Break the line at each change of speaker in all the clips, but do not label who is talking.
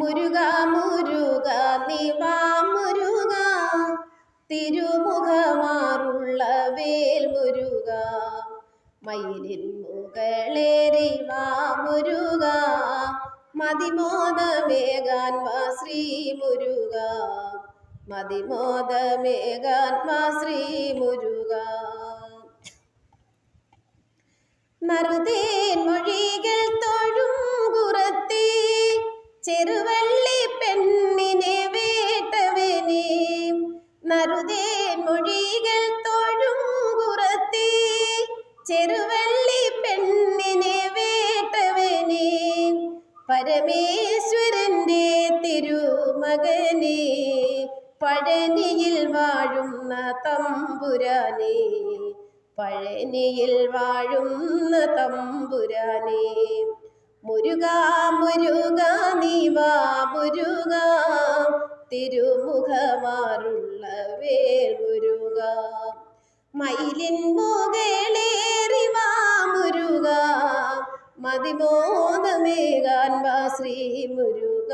മുരുക മുരുക നിവാ മുരുക. തിരുമുഖമാറുള്ള വേൽ മുരുക. മയിലിൻ മുകളേറിവാ മുരുക. മതിമോദമേകാൻ വാ ശ്രീ മുരുക. മതിമോദമേകാൻ വാ ശ്രീ മുരുക. നറുതേൻ മൊഴികൾ തൊഴും പരമേശ്വരന്റെ തിരുമകനെ പഴനിയിൽ വാഴുന്ന തമ്പുരാനെ പഴനിയിൽ വാഴുന്ന തമ്പുരാനെ. മുരുക മുരുക നീവാ മുരുക തിരുമുഖമാറുള്ള വേൽ മുരുക. മയിലിൻ മുകളേറി മതിമോദമേകാൻ വാ ശ്രീ മുരുക.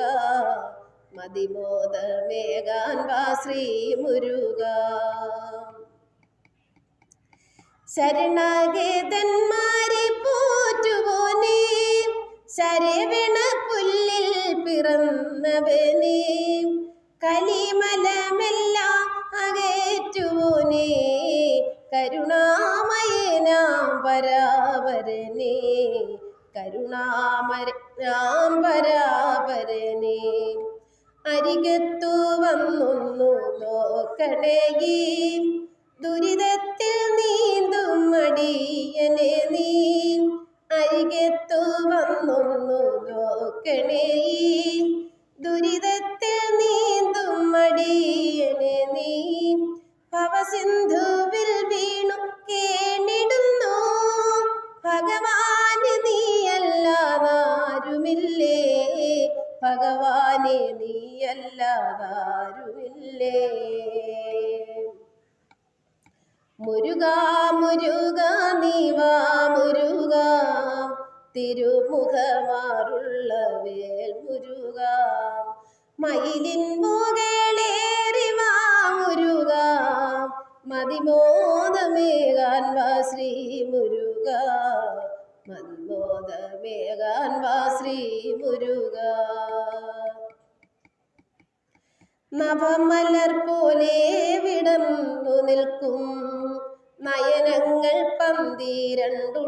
മതിമോദമേകാൻ വാ ശ്രീ മുരുക. ശരണാഗേതന്മാരെ പോറ്റുവോനെ ശരവണ പുല്ലിൽ പിറന്നവനെ. കലിമലമെല്ലാം അകേറ്റുപോനെ. കരുണാമയനാം പരാപരനെ കരുണാമരനാം പരാപരനെ അരികത്തു വന്നൊന്നു നോക്കണേ ദുരിതത്തിൽ നീന്തും മടിയനെ നീ. അരികത്തു വന്നൊന്നു നോക്കണേ ദുരിതത്തിൽ നീന്തും മടിയനെ നീ. ഭവസിന്ധുവിൽ ഭഗവാനെ നീയല്ലാതാരുമില്ലേ? മുരുക മുരുക നീവാ മുരുക. തിരുമുഖമാറുള്ള വേൽ മുരുക. മയിലിൻ മുകളേറിവാ മുരുക. മതിമോദമേകാൻ വാ ശ്രീ മുരുക. മതിമോദമേകാൻ വാ ശ്രീ മുരുക. നവമലർ പോലെ വിടർന്നു നിൽക്കും. നയനങ്ങൾ പന്തിരണ്ടുള്ളവനെ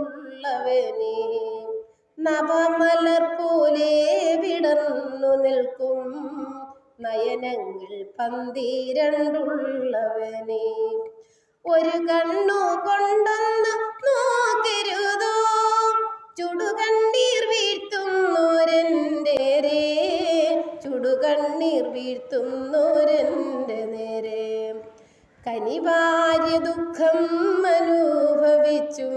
നവമലർ പോലെ വിടർന്നു നിൽക്കും. നയനങ്ങൾ പന്തിരണ്ടുള്ളവനെ ഒരു കണ്ണു ചുടുകണ്ണീർ വീഴ്ത്തുന്നോരെന്റെ നേരെ. കനിവാര്യ ദുഃഖം അനുഭവിച്ചും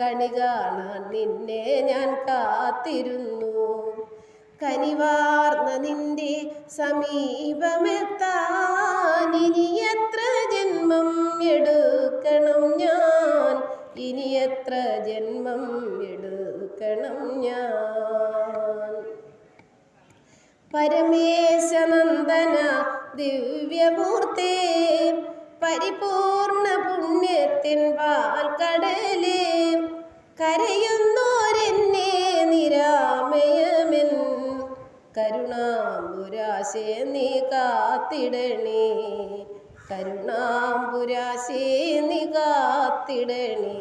കണി കാണാൻ നിന്നെ ഞാൻ കാത്തിരുന്നു. കനിവാർന്ന നിന്റെ സമീപമെത്താൻ ഇനി എത്ര ജന്മം എടുക്കണം ഞാൻ? ഇനി എത്ര ജന്മം എടുക്കണം ഞാൻ? പരമേശനന്ദന ദിവ്യമൂർത്തി പരിപൂർണ പുണ്യത്തിൻ പാൽക്കടലേ കരയുന്നോരെന്നെ നിരാമയമെൻ. കരുണാമ്പുരാശേ നീ കാത്തിടണേ. കരുണാമ്പുരാശേ നീ കാത്തിടണേ.